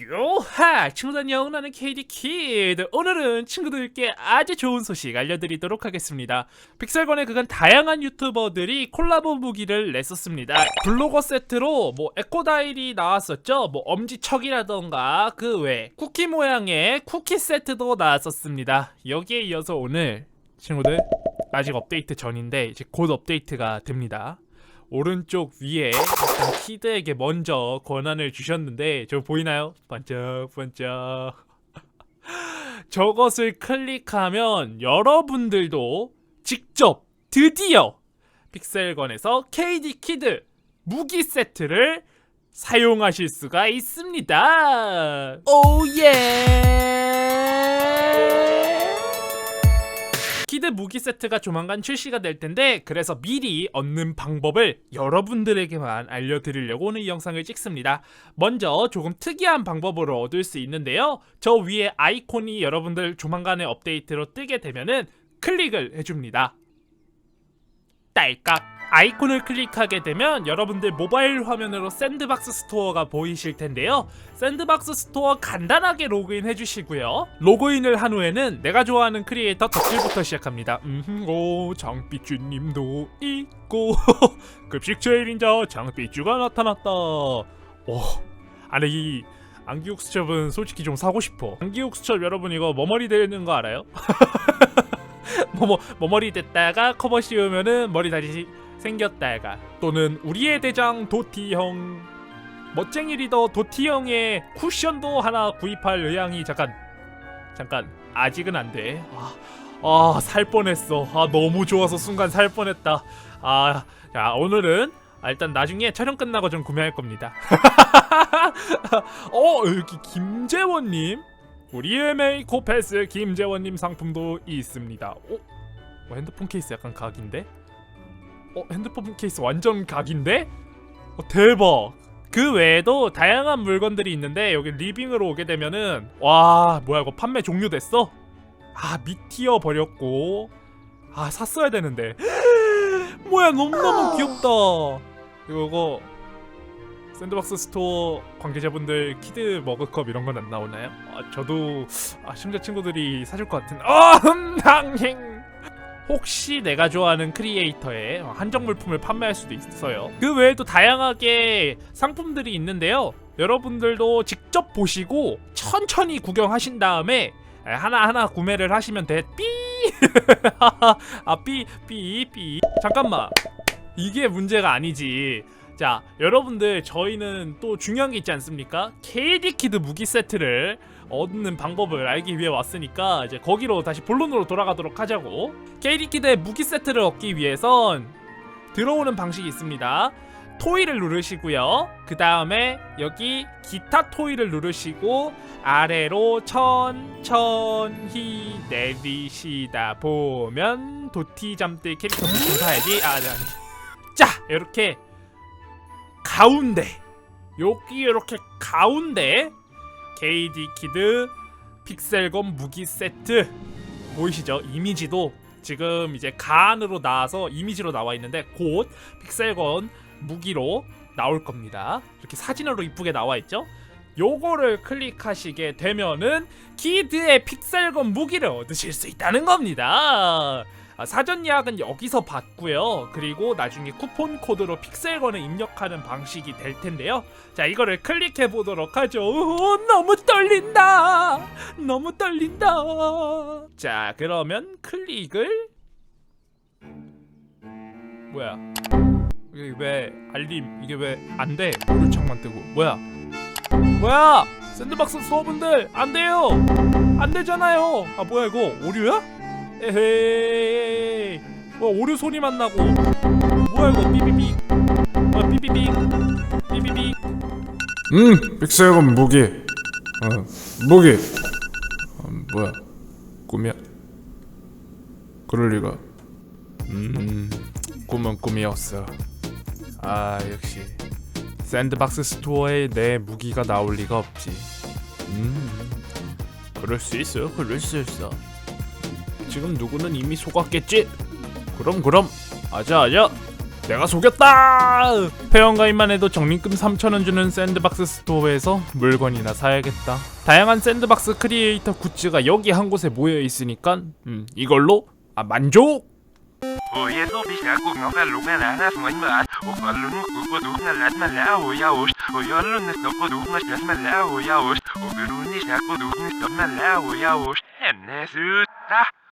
요하! 친구들 안녕 나는 KD 키드. 오늘은 친구들께 아주 좋은 소식 알려드리도록 하겠습니다. 픽셀건의 그간 다양한 유튜버들이 콜라보 무기를 냈었습니다. 블로거 세트로 뭐 에코다일이 나왔었죠? 뭐 엄지척이라던가 그 외 쿠키 모양의 쿠키 세트도 나왔었습니다. 여기에 이어서 오늘 친구들 아직 업데이트 전인데 이제 곧 업데이트가 됩니다 오른쪽 위에 일단 키드에게 먼저 권한을 주셨는데 저 보이나요? 반짝반짝 저것을 클릭하면 여러분들도 직접 드디어 픽셀건에서 KD 키드 무기 세트를 사용하실 수가 있습니다. 오 예! 키드 무기 세트가 조만간 출시가 될 텐데 그래서 미리 얻는 방법을 여러분들에게만 알려드리려고 오늘 이 영상을 찍습니다. 먼저 조금 특이한 방법으로 얻을 수 있는데요. 저 위에 아이콘이 여러분들 조만간에 업데이트로 뜨게 되면은 클릭을 해줍니다. 딸깍 아이콘을 클릭하게 되면 여러분들 모바일 화면으로 샌드박스 스토어가 보이실 텐데요. 샌드박스 스토어 간단하게 로그인 해주시고요. 로그인을 한 후에는 내가 좋아하는 크리에이터 덕질부터 시작합니다. 음, 오 장삐쭈님도 있고 급식 제일인자 장삐쭈가 나타났다. 오, 아니 이 안기옥수첩은 솔직히 좀 사고 싶어. 안기옥수첩 여러분 이거 머머리 되는 거 알아요? 뭐뭐 머머리 됐다가 커버 씌우면은 머리 다시 생겼다가. 또는 우리의 대장 도티 형. 멋쟁이 리더 도티 형의 쿠션도 하나 구입할 의향이 잠깐. 잠깐 아직은 안돼. 아, 살 뻔했어. 아 너무 좋아서 순간 살 뻔했다. 아 자, 오늘은 아, 일단 나중에 촬영 끝나고 좀 구매할 겁니다. 어 여기 김재원님? 우리의 메이코패스 김재원님 상품도 있습니다. 어? 어, 핸드폰 케이스 약간 각인데? 어 핸드폰 케이스 완전 각인데? 어, 대박. 그 외에도 다양한 물건들이 있는데 여기 리빙으로 오게 되면은 와 뭐야 이거 판매 종료됐어? 아 미티어 버렸고 아 샀어야 되는데 뭐야 너무너무 귀엽다 이거 샌드박스 스토어 관계자분들 키드 머그컵 이런 건 안 나오나요? 아, 저도 아, 심지어 친구들이 사줄 것 같은 아 흥행 혹시 내가 좋아하는 크리에이터의 한정 물품을 판매할 수도 있어요. 그 외에도 다양하게 상품들이 있는데요. 여러분들도 직접 보시고 천천히 구경하신 다음에 하나하나 구매를 하시면 돼. 삐! 아, 삐, 삐, 삐. 잠깐만. 이게 문제가 아니지. 자, 여러분들 저희는 또 중요한 게 있지 않습니까? KD 키드 무기 세트를 얻는 방법을 알기 위해 왔으니까 이제 거기로 다시 본론으로 돌아가도록 하자고. KD 키드의 무기 세트를 얻기 위해선 들어오는 방식이 있습니다. 토이를 누르시고요. 그 다음에 여기 기타 토이를 누르시고 아래로 천천히 내리시다 보면 도티 잠들 캐릭터 사야지. 아, 아니. 자, 이렇게 가운데 여기 이렇게 가운데 KD 키드 픽셀검 무기 세트 보이시죠? 이미지도 지금 이제 가안으로 나와서 이미지로 나와 있는데 곧 픽셀건 무기로 나올 겁니다. 이렇게 사진으로 이쁘게 나와 있죠? 요거를 클릭하시게 되면은 키드의 픽셀건 무기를 얻으실 수 있다는 겁니다. 아, 사전 예약은 여기서 받고요. 그리고 나중에 쿠폰 코드로 픽셀건을 입력하는 방식이 될 텐데요. 자, 이거를 클릭해 보도록 하죠. 우, 너무 떨린다. 너무 떨린다. 자, 그러면 클릭을 뭐야? 이게 왜 알림 이게 왜 안 돼? 오른쪽만 뜨고 뭐야? 뭐야? 샌드박스 수업분들 안 돼요. 안 되잖아요. 아 뭐야 이거 오류야? 에헤이. 뭐 오류 소리만 나고. 뭐야 이거 삐삐삐. 아 삐삐삐. 삐삐삐. 음, 픽셀건 무기. 어, 무기. 어, 뭐야? 꿈이야? 그럴 리가. 음, 꿈은 꿈이었어. 아 역시 샌드박스 스토어에 내 무기가 나올 리가 없지. 음, 그럴 수 있어, 그럴 수 있어. 지금 누구는 이미 속았겠지? 그럼 그럼, 아자 아자. 내가 속였다! 회원 가입만 해도 적립금 3,000원 주는 샌드박스 스토어에서 물건이나 사야겠다. 다양한 샌드박스 크리에이터 굿즈가 여기 한 곳에 모여 있으니까 음, 이걸로 아 만족!